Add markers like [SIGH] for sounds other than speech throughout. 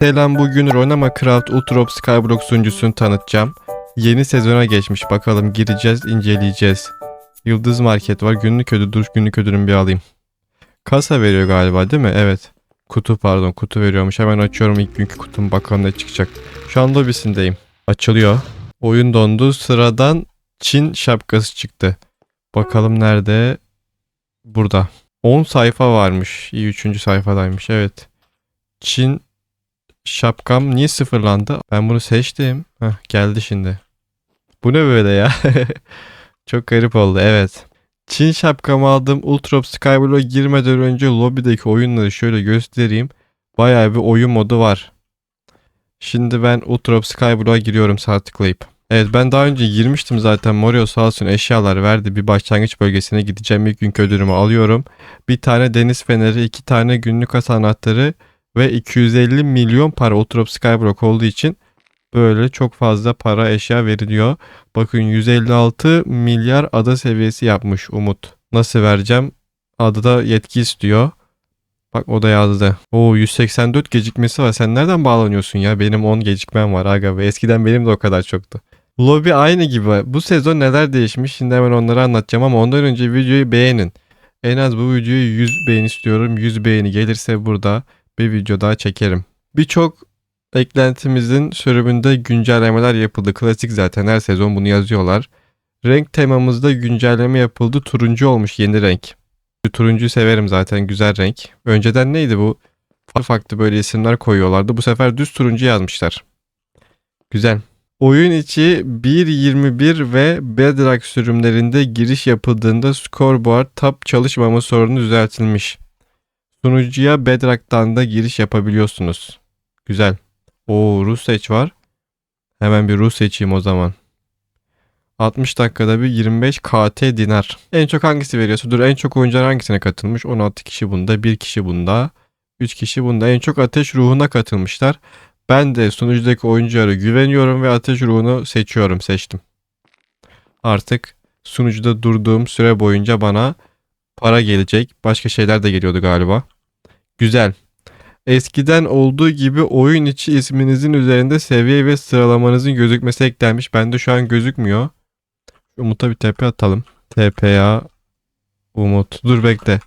Selam bugün Ronama Craft Ultrop Skyblock sunucusunu tanıtacağım. Yeni sezona geçmiş bakalım gireceğiz inceleyeceğiz. Yıldız Market var günlük ödül dur günlük ödülümü bir alayım. Kasa veriyor galiba değil mi? Evet. Kutu pardon kutu veriyormuş. Hemen açıyorum ilk günkü kutum bakalım ne çıkacak. Şu an lobisindeyim. Açılıyor. Oyun dondu. Sıradan Çin şapkası çıktı. Bakalım nerede? Burada. 10 sayfa varmış. İyi 3. sayfadaymış. Evet. Çin şapkam niye sıfırlandı? Ben bunu seçtim. Heh, geldi şimdi. Bu ne böyle ya? [LAUGHS] Çok garip oldu. Evet. Çin şapkamı aldım. Ultrop Skyblock'a girmeden önce lobideki oyunları şöyle göstereyim. Bayağı bir oyun modu var. Şimdi ben Ultrop Skyblock'a giriyorum sağ tıklayıp. Evet ben daha önce girmiştim zaten. Morio sağ olsun eşyalar verdi. Bir başlangıç bölgesine gideceğim. İlk günkü ödülümü alıyorum. Bir tane deniz feneri, iki tane günlük has anahtarı ve 250 milyon para Ultrop Skyblock olduğu için böyle çok fazla para eşya veriliyor. Bakın 156 milyar ada seviyesi yapmış Umut. Nasıl vereceğim? Adada yetki istiyor. Bak o da yazdı. Oo 184 gecikmesi var. Sen nereden bağlanıyorsun ya? Benim 10 gecikmem var aga ve eskiden benim de o kadar çoktu. Lobby aynı gibi. Bu sezon neler değişmiş? Şimdi hemen onları anlatacağım ama ondan önce videoyu beğenin. En az bu videoyu 100 beğeni istiyorum. 100 beğeni gelirse burada bir video daha çekerim. Birçok eklentimizin sürümünde güncellemeler yapıldı. Klasik zaten her sezon bunu yazıyorlar. Renk temamızda güncelleme yapıldı. Turuncu olmuş yeni renk. Turuncuyu severim zaten güzel renk. Önceden neydi bu? Farklı farklı böyle isimler koyuyorlardı. Bu sefer düz turuncu yazmışlar. Güzel. Oyun içi 1.21 ve Bedrock sürümlerinde giriş yapıldığında scoreboard tab çalışmama sorunu düzeltilmiş. Sunucuya Bedrock'tan da giriş yapabiliyorsunuz. Güzel. Oo Rus seç var. Hemen bir Rus seçeyim o zaman. 60 dakikada bir 25 KT dinar. En çok hangisi veriyorsa? Dur en çok oyuncular hangisine katılmış? 16 kişi bunda, 1 kişi bunda, 3 kişi bunda. En çok ateş ruhuna katılmışlar. Ben de sunucudaki oyunculara güveniyorum ve ateş ruhunu seçiyorum, seçtim. Artık sunucuda durduğum süre boyunca bana para gelecek. Başka şeyler de geliyordu galiba. Güzel. Eskiden olduğu gibi oyun içi isminizin üzerinde seviye ve sıralamanızın gözükmesi eklenmiş. Bende şu an gözükmüyor. Umut'a bir TP atalım. TPA Umut. Dur bekle.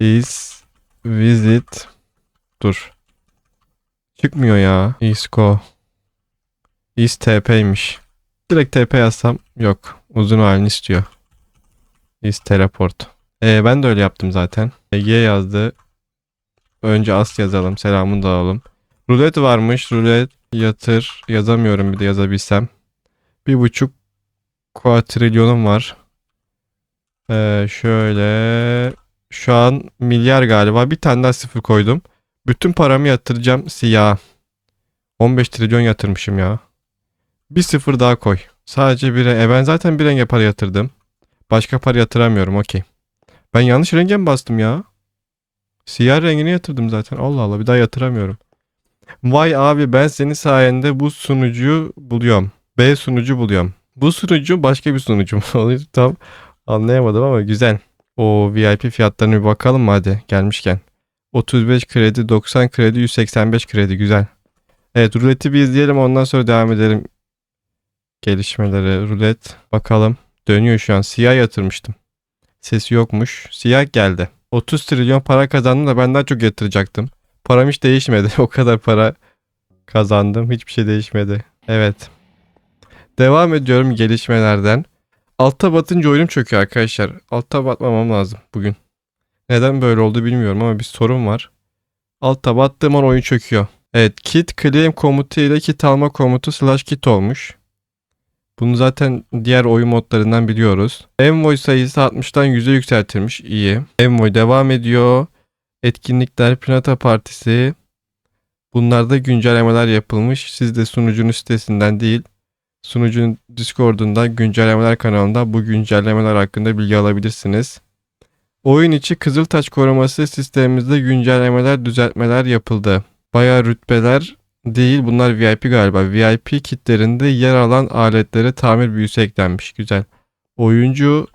Is visit dur. Çıkmıyor ya. Isco. Is TP'ymiş. Direkt TP yazsam yok. Uzun halini istiyor. Is teleport. Ee, ben de öyle yaptım zaten. Ege yazdı. Önce as yazalım. Selamını da alalım. Rulet varmış. Rulet yatır. Yazamıyorum bir de yazabilsem. Bir buçuk kuatrilyonum var. Ee, şöyle. Şu an milyar galiba. Bir tane daha sıfır koydum. Bütün paramı yatıracağım siyah. 15 trilyon yatırmışım ya. Bir sıfır daha koy. Sadece bir e ben zaten bir renge para yatırdım. Başka para yatıramıyorum okey. Ben yanlış renge mi bastım ya? Siyah rengini yatırdım zaten. Allah Allah bir daha yatıramıyorum. Vay abi ben senin sayende bu sunucuyu buluyorum. B sunucu buluyorum. Bu sunucu başka bir sunucu mu? [LAUGHS] Tam anlayamadım ama güzel. O VIP fiyatlarına bir bakalım mı hadi gelmişken. 35 kredi, 90 kredi, 185 kredi güzel. Evet ruleti bir izleyelim ondan sonra devam edelim. Gelişmeleri rulet bakalım. Dönüyor şu an. Siyah yatırmıştım. Sesi yokmuş. Siyah geldi. 30 trilyon para kazandım da ben daha çok yatıracaktım. Param hiç değişmedi. [LAUGHS] o kadar para kazandım. Hiçbir şey değişmedi. Evet. Devam ediyorum gelişmelerden. Altta batınca oyunum çöküyor arkadaşlar. Altta batmamam lazım bugün. Neden böyle oldu bilmiyorum ama bir sorun var. Altta battığım an oyun çöküyor. Evet kit claim komutu ile kit alma komutu slash kit olmuş. Bunu zaten diğer oyun modlarından biliyoruz. Envoy sayısı 60'tan 100'e yükseltilmiş. İyi. Envoy devam ediyor. Etkinlikler, Pinata Partisi. Bunlarda güncellemeler yapılmış. Siz de sunucunun sitesinden değil, sunucunun Discord'undan güncellemeler kanalında bu güncellemeler hakkında bilgi alabilirsiniz. Oyun içi Kızıltaş koruması sistemimizde güncellemeler, düzeltmeler yapıldı. Bayağı rütbeler değil bunlar VIP galiba. VIP kitlerinde yer alan aletlere tamir büyüsü eklenmiş. Güzel. Oyuncu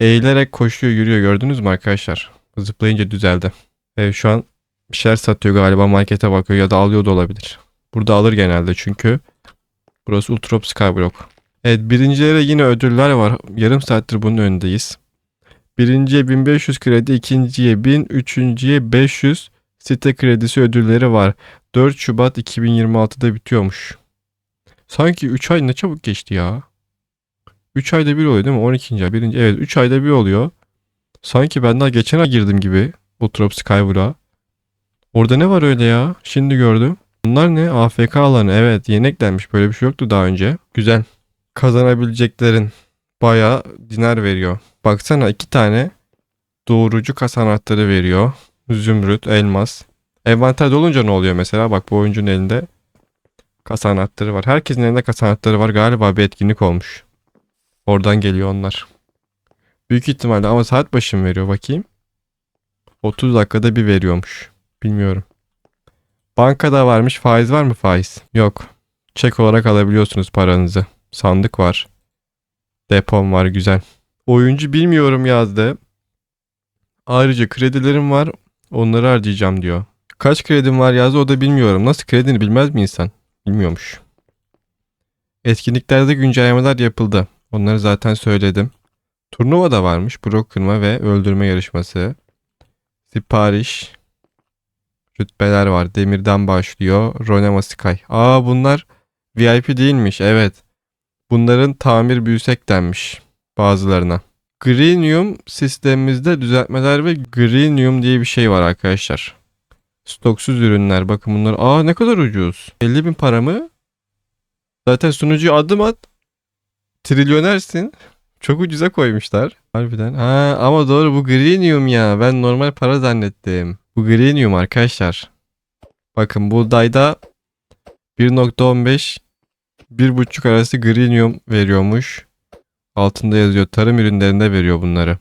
eğilerek koşuyor yürüyor gördünüz mü arkadaşlar? Zıplayınca düzeldi. Evet şu an Bir şeyler satıyor galiba markete bakıyor ya da alıyor da olabilir. Burada alır genelde çünkü burası Ultrop Skyblock. Evet birincilere yine ödüller var. Yarım saattir bunun önündeyiz. Birinciye 1500 kredi, ikinciye 1000, üçüncüye 500 site kredisi ödülleri var. 4 Şubat 2026'da bitiyormuş. Sanki 3 ay ne çabuk geçti ya. 3 ayda bir oluyor değil mi? 12. ay. Birinci, evet 3 ayda bir oluyor. Sanki ben daha geçen ay girdim gibi. Ultrop Skyward'a. Orada ne var öyle ya? Şimdi gördüm. Bunlar ne? AFK alanı. Evet yeni eklenmiş. Böyle bir şey yoktu daha önce. Güzel. Kazanabileceklerin bayağı dinar veriyor. Baksana iki tane doğrucu kas anahtarı veriyor. Zümrüt, elmas. Envanter dolunca ne oluyor mesela? Bak bu oyuncunun elinde kas anahtarı var. Herkesin elinde kas anahtarı var. Galiba bir etkinlik olmuş. Oradan geliyor onlar. Büyük ihtimalle ama saat başı mı veriyor bakayım. 30 dakikada bir veriyormuş. Bilmiyorum. Bankada varmış. Faiz var mı faiz? Yok. Çek olarak alabiliyorsunuz paranızı. Sandık var. Depom var güzel. Oyuncu bilmiyorum yazdı. Ayrıca kredilerim var. Onları harcayacağım diyor. Kaç kredim var yazdı o da bilmiyorum. Nasıl kredini bilmez mi insan? Bilmiyormuş. Etkinliklerde güncellemeler yapıldı. Onları zaten söyledim. Turnuva da varmış. Blok kırma ve öldürme yarışması. Sipariş. Rütbeler var. Demirden başlıyor. Ronema Sky. Aa bunlar VIP değilmiş. Evet. Bunların tamir büyüsek denmiş bazılarına. Greenium sistemimizde düzeltmeler ve Greenium diye bir şey var arkadaşlar. Stoksuz ürünler. Bakın bunlar. Aa ne kadar ucuz. 50 bin para mı? Zaten sunucuya adım at. Trilyonersin. Çok ucuza koymuşlar. Harbiden. Ha ama doğru bu Greenium ya. Ben normal para zannettim. Bu Greenium arkadaşlar. Bakın buğdayda 1.15 1.5 arası Greenium veriyormuş. Altında yazıyor. Tarım ürünlerinde veriyor bunları.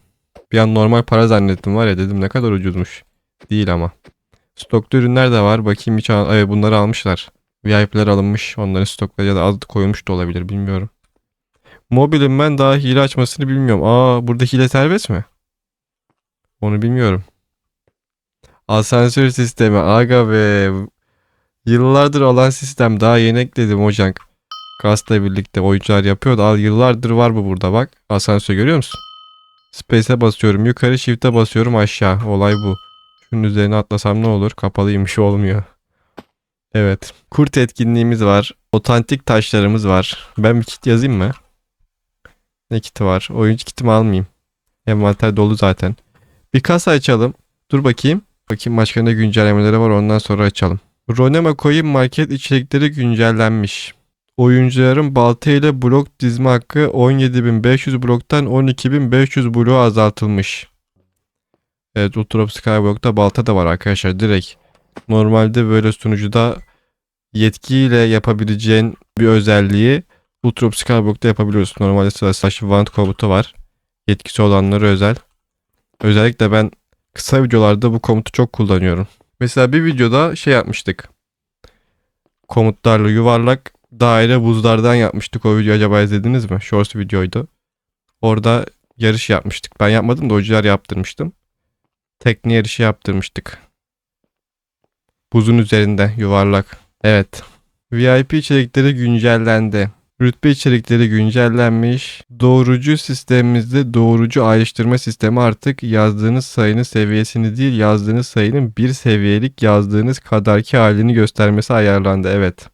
Bir an normal para zannettim var ya dedim ne kadar ucuzmuş. Değil ama. Stokta ürünler de var. Bakayım hiç al- evet, bunları almışlar. VIP'ler alınmış. Onların stokları ya da az koyulmuş da olabilir bilmiyorum. Mobilin ben daha hile açmasını bilmiyorum. Aa burada hile serbest mi? Onu bilmiyorum. Asansör sistemi. Aga be. Yıllardır olan sistem. Daha yeni ekledim hocam. Gazla birlikte oyuncular yapıyor da al yıllardır var bu burada bak. Asansör görüyor musun? Space'e basıyorum yukarı shift'e basıyorum aşağı. Olay bu. Şunun üzerine atlasam ne olur? Kapalıymış olmuyor. Evet. Kurt etkinliğimiz var. Otantik taşlarımız var. Ben bir kit yazayım mı? Ne kiti var? Oyuncu kitimi almayayım. Envanter dolu zaten. Bir kasa açalım. Dur bakayım. Bakayım başka ne güncellemeleri var ondan sonra açalım. Ronema Coin Market içerikleri güncellenmiş. Oyuncuların balta ile blok dizme hakkı 17.500 bloktan 12.500 bloğa azaltılmış. Evet Ultrop Skyblock'ta balta da var arkadaşlar direkt. Normalde böyle sunucuda yetkiyle yapabileceğin bir özelliği Ultrop Skyblock'ta yapabiliyorsun. Normalde sıra slash want komutu var. Yetkisi olanlara özel. Özellikle ben kısa videolarda bu komutu çok kullanıyorum. Mesela bir videoda şey yapmıştık. Komutlarla yuvarlak daire buzlardan yapmıştık. O videoyu acaba izlediniz mi? Shorts videoydu. Orada yarış yapmıştık. Ben yapmadım da oyuncular yaptırmıştım. Tekne yarışı yaptırmıştık. Buzun üzerinde yuvarlak. Evet. VIP içerikleri güncellendi. Rütbe içerikleri güncellenmiş. Doğrucu sistemimizde doğrucu ayrıştırma sistemi artık yazdığınız sayının seviyesini değil yazdığınız sayının bir seviyelik yazdığınız kadarki halini göstermesi ayarlandı. Evet.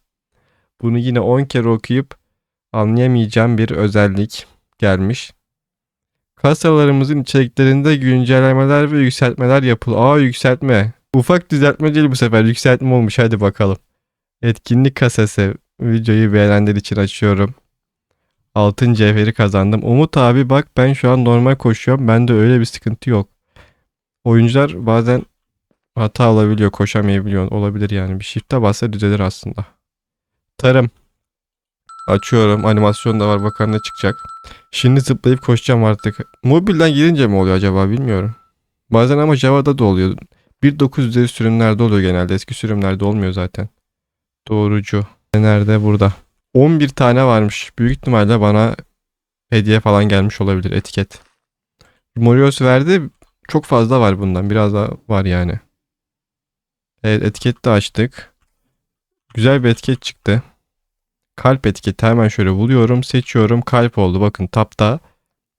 Bunu yine 10 kere okuyup anlayamayacağım bir özellik gelmiş. Kasalarımızın içeriklerinde güncellemeler ve yükseltmeler yapıl. Aa yükseltme. Ufak düzeltme değil bu sefer yükseltme olmuş hadi bakalım. Etkinlik kasası. Videoyu beğenenler için açıyorum. Altın cevheri kazandım. Umut abi bak ben şu an normal koşuyorum. Bende öyle bir sıkıntı yok. Oyuncular bazen hata olabiliyor. Koşamayabiliyor. Olabilir yani. Bir shift'e bassa düzelir aslında. Tarım. Açıyorum. Animasyon da var. Bakalım ne çıkacak. Şimdi zıplayıp koşacağım artık. Mobilden girince mi oluyor acaba bilmiyorum. Bazen ama Java'da da oluyor. 1.9 üzeri sürümlerde oluyor genelde. Eski sürümlerde olmuyor zaten. Doğrucu. Nerede? Burada. 11 tane varmış. Büyük ihtimalle bana hediye falan gelmiş olabilir etiket. Morios verdi. Çok fazla var bundan. Biraz daha var yani. Evet etiket de açtık. Güzel bir etiket çıktı. Kalp etiketi hemen şöyle buluyorum. Seçiyorum. Kalp oldu. Bakın tapta.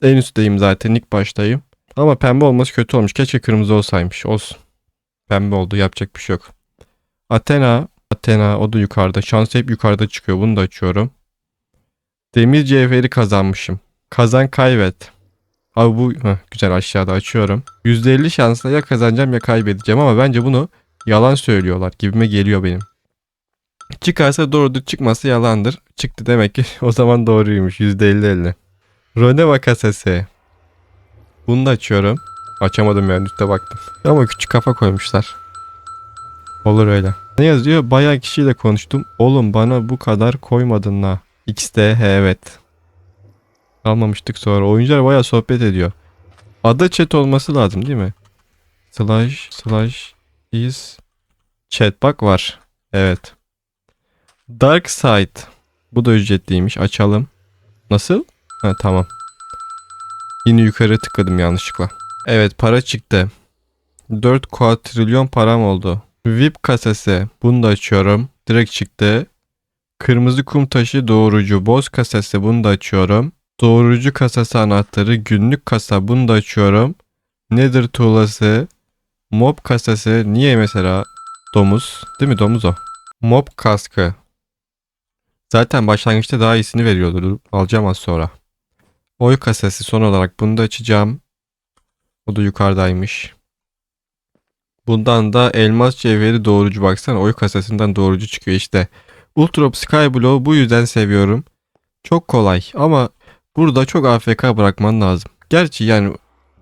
En üstteyim zaten. ilk baştayım. Ama pembe olması kötü olmuş. Keşke kırmızı olsaymış. Olsun. Pembe oldu. Yapacak bir şey yok. Athena. Athena o da yukarıda. Şans hep yukarıda çıkıyor. Bunu da açıyorum. Demir cevheri kazanmışım. Kazan kaybet. Abi bu heh, güzel aşağıda açıyorum. %50 şansla ya kazanacağım ya kaybedeceğim ama bence bunu yalan söylüyorlar gibime geliyor benim. Çıkarsa doğrudur çıkmazsa yalandır. Çıktı demek ki [LAUGHS] o zaman doğruymuş %50-50. Roneva kasası. Bunu da açıyorum. Açamadım yani üstte baktım. Ama küçük kafa koymuşlar. Olur öyle. Ne yazıyor? Bayağı kişiyle konuştum. Oğlum bana bu kadar koymadın la. XD evet. Almamıştık sonra. Oyuncular bayağı sohbet ediyor. Ada chat olması lazım değil mi? Slash slash is chat bak var. Evet. Dark Side. Bu da ücretliymiş. Açalım. Nasıl? Ha tamam. Yine yukarı tıkladım yanlışlıkla. Evet para çıktı. 4 kuatrilyon param oldu. VIP kasası. Bunu da açıyorum. Direkt çıktı. Kırmızı kum taşı doğrucu. Boz kasası. Bunu da açıyorum. Doğrucu kasası anahtarı. Günlük kasa. Bunu da açıyorum. Nether tuğlası. Mob kasası. Niye mesela? Domuz. Değil mi? Domuz o. Mob kaskı. Zaten başlangıçta daha iyisini veriyordu. Alacağım az sonra. Oy kasası son olarak bunu da açacağım. O da yukarıdaymış. Bundan da elmas cevheri doğrucu baksana oy kasasından doğrucu çıkıyor işte. Ultrop Skyblow bu yüzden seviyorum. Çok kolay ama burada çok AFK bırakman lazım. Gerçi yani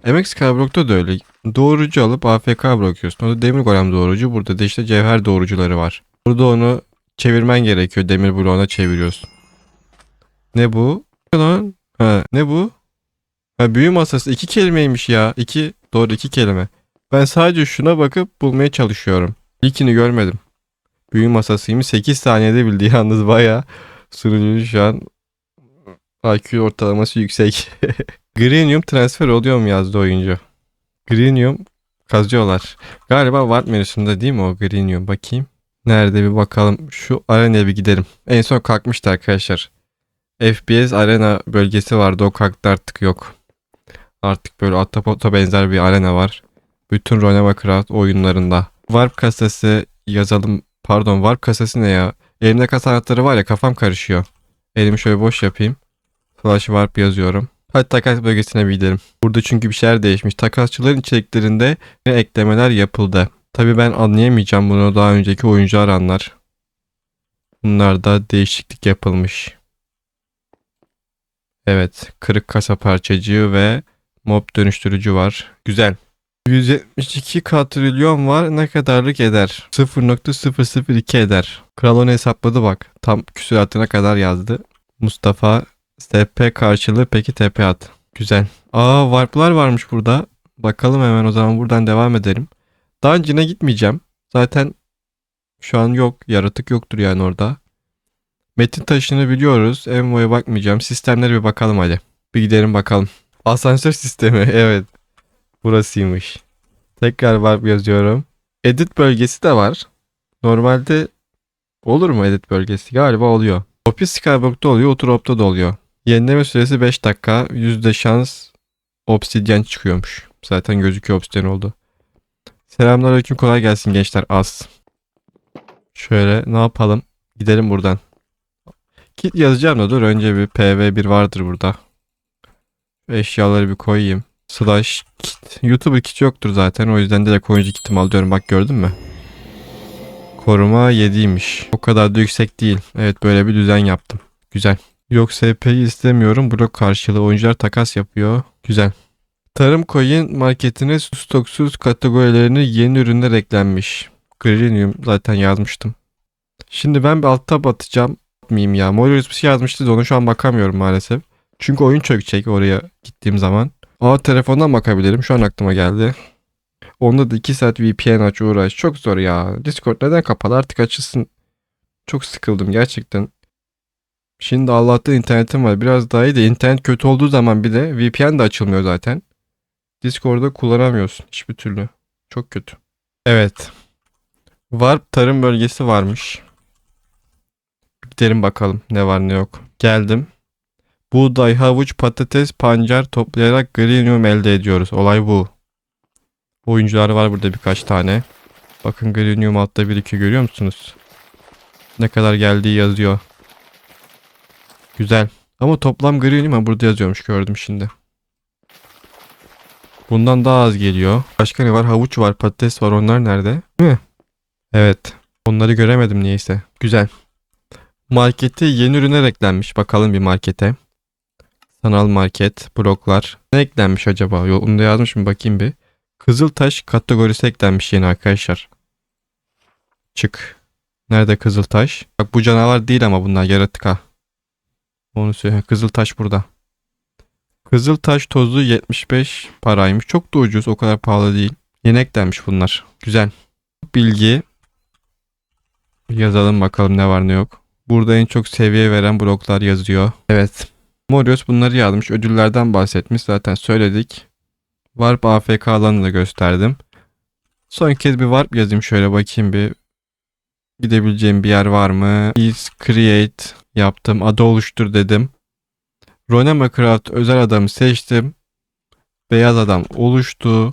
MX Skyblock'ta da öyle. Doğrucu alıp AFK bırakıyorsun. O da demir golem doğrucu. Burada da işte cevher doğrucuları var. Burada onu çevirmen gerekiyor. Demir bloğuna çeviriyorsun. Ne bu? Lan? Ha, ne bu? Ha, büyü masası iki kelimeymiş ya. İki, doğru iki kelime. Ben sadece şuna bakıp bulmaya çalışıyorum. İlkini görmedim. Büyü masasıymış. 8 saniyede bildi yalnız baya. Sunucu şu an IQ ortalaması yüksek. [LAUGHS] Grenium transfer oluyor mu yazdı oyuncu. Grenium kazıyorlar. Galiba Wart menüsünde değil mi o Grenium? Bakayım. Nerede bir bakalım. Şu arenaya bir gidelim. En son kalkmıştı arkadaşlar. FPS arena bölgesi vardı. O kalktı artık yok. Artık böyle Ahtapot'a benzer bir arena var. Bütün Roneva Craft oyunlarında. Warp kasası yazalım. Pardon Warp kasası ne ya? Elimde kasa anahtarı var ya kafam karışıyor. Elimi şöyle boş yapayım. Flash Warp yazıyorum. Hadi takas bölgesine bir gidelim. Burada çünkü bir şeyler değişmiş. Takasçıların içeriklerinde eklemeler yapıldı. Tabi ben anlayamayacağım bunu daha önceki oyuncular anlar. Bunlarda değişiklik yapılmış. Evet, kırık kasa parçacığı ve mob dönüştürücü var. Güzel. 172 katrilyon var. Ne kadarlık eder? 0.002 eder. Kral onu hesapladı bak. Tam küsuratına kadar yazdı. Mustafa SP karşılığı peki TP at. Güzel. Aa warplar varmış burada. Bakalım hemen o zaman buradan devam edelim. Dungeon'a gitmeyeceğim. Zaten şu an yok. Yaratık yoktur yani orada. Metin taşını biliyoruz. Envoy'a bakmayacağım. Sistemlere bir bakalım hadi. Bir gidelim bakalım. [LAUGHS] Asansör sistemi. [LAUGHS] Evet. Burasıymış. Tekrar warp yazıyorum. Edit bölgesi de var. Normalde olur mu edit bölgesi? Galiba oluyor. Ofis Skyblock'ta oluyor. Uturop'ta da oluyor. Yenileme süresi 5 dakika. Yüzde şans obsidyen çıkıyormuş. Zaten gözüküyor obsidyen oldu. Selamünaleyküm kolay gelsin gençler az. Şöyle ne yapalım? Gidelim buradan. Kit yazacağım da dur önce bir PV1 vardır burada. Eşyaları bir koyayım. Slash kit. YouTuber kit yoktur zaten o yüzden direkt oyuncu kitimi alıyorum bak gördün mü? Koruma 7'ymiş. O kadar da yüksek değil. Evet böyle bir düzen yaptım. Güzel. Yok SP'yi istemiyorum. Blok karşılığı oyuncular takas yapıyor. Güzel. Tarım coin marketine stoksuz kategorilerini yeni ürünler eklenmiş. Grenium zaten yazmıştım. Şimdi ben bir alt tab atacağım. Miyim ya. Morius bir şey yazmıştı da onu şu an bakamıyorum maalesef. Çünkü oyun çökecek oraya gittiğim zaman. Aa telefondan bakabilirim. Şu an aklıma geldi. Onda da 2 saat VPN aç uğraş. Çok zor ya. Discord neden kapalı? Artık açılsın. Çok sıkıldım gerçekten. Şimdi Allah'tan internetim var. Biraz daha iyi de internet kötü olduğu zaman bir de VPN de açılmıyor zaten. Discord'da kullanamıyorsun hiçbir türlü. Çok kötü. Evet. Warp tarım bölgesi varmış. Gidelim bakalım ne var ne yok. Geldim. Buğday, havuç, patates, pancar toplayarak greenum elde ediyoruz. Olay bu. Oyuncular var burada birkaç tane. Bakın greenum altta bir iki görüyor musunuz? Ne kadar geldiği yazıyor. Güzel. Ama toplam ha burada yazıyormuş gördüm şimdi. Bundan daha az geliyor. Başka ne var? Havuç var, patates var. Onlar nerede? Değil mi? Evet. Onları göremedim niyeyse. Güzel. Markete yeni ürünler eklenmiş. Bakalım bir markete. Sanal market, bloklar. Ne eklenmiş acaba? Yolunda yazmış mı bakayım bir. Kızıltaş kategorisi eklenmiş yeni arkadaşlar. Çık. Nerede Kızıltaş? Bak bu canavar değil ama bunlar yaratık ha. Onu söyle. Kızıltaş burada. Kızıltaş tozu 75 paraymış. Çok da ucuz. O kadar pahalı değil. Yeni eklenmiş bunlar. Güzel. Bilgi. Yazalım bakalım ne var ne yok. Burada en çok seviye veren bloklar yazıyor. Evet. Morios bunları yazmış. Ödüllerden bahsetmiş. Zaten söyledik. Warp AFK alanını da gösterdim. Son kez bir Warp yazayım. Şöyle bakayım bir. Gidebileceğim bir yer var mı? Is create yaptım. Adı oluştur dedim. Ronema Craft özel adamı seçtim. Beyaz adam oluştu.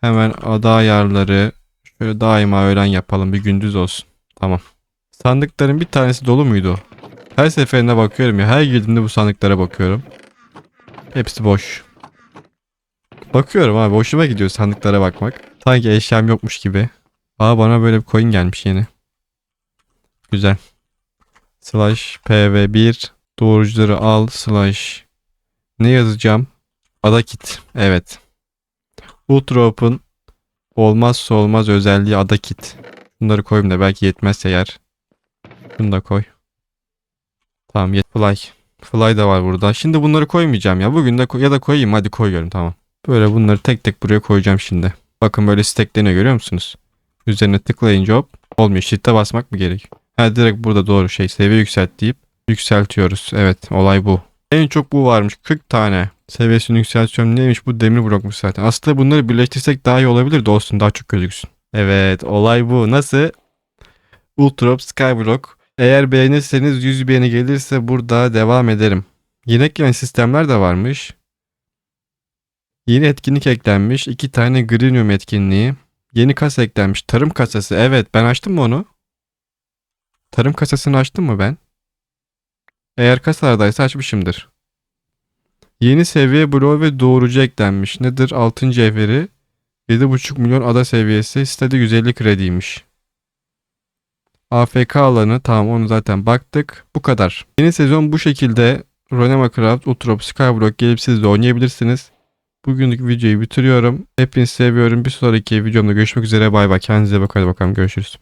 Hemen ada ayarları. Şöyle daima öğlen yapalım. Bir gündüz olsun. Tamam. Sandıkların bir tanesi dolu muydu? Her seferinde bakıyorum ya. Her girdiğimde bu sandıklara bakıyorum. Hepsi boş. Bakıyorum abi. Hoşuma gidiyor sandıklara bakmak. Sanki eşyam yokmuş gibi. Aa bana böyle bir coin gelmiş yeni. Güzel. Slash PV1 Doğrucuları al slash ne yazacağım? Ada kit. Evet. Ultraop'un olmazsa olmaz özelliği ada kit. Bunları koyayım da belki yetmezse yer. Bunu da koy. Tamam yet. Fly. Fly da var burada. Şimdi bunları koymayacağım ya. Bugün de ya da koyayım hadi koyuyorum tamam. Böyle bunları tek tek buraya koyacağım şimdi. Bakın böyle stackleniyor görüyor musunuz? Üzerine tıklayınca hop olmuyor. Shift'e basmak mı gerek? Ha direkt burada doğru şey seviye yükselt deyip yükseltiyoruz. Evet olay bu. En çok bu varmış 40 tane. Seviyesini yükseltiyorum neymiş bu demir blokmuş zaten. Aslında bunları birleştirsek daha iyi olabilir de olsun daha çok gözüksün. Evet olay bu. Nasıl? Ultrop Skyblock. Eğer beğenirseniz 100 beğeni gelirse burada devam ederim. Yine ekleyen sistemler de varmış. Yeni etkinlik eklenmiş. iki tane Greenum etkinliği. Yeni kasa eklenmiş. Tarım kasası. Evet ben açtım mı onu? Tarım kasasını açtım mı ben? Eğer kasalardaysa açmışımdır. Yeni seviye bloğu ve doğrucu eklenmiş. Nedir? 6. evleri 7,5 milyon ada seviyesi. Sitede 150 krediymiş. AFK alanı tamam onu zaten baktık. Bu kadar. Yeni sezon bu şekilde Ronema Craft, Utrop, Skyblock gelip siz de oynayabilirsiniz. Bugünlük videoyu bitiriyorum. Hepinizi seviyorum. Bir sonraki videomda görüşmek üzere. Bay bay. Kendinize bakın. Hadi bakalım görüşürüz.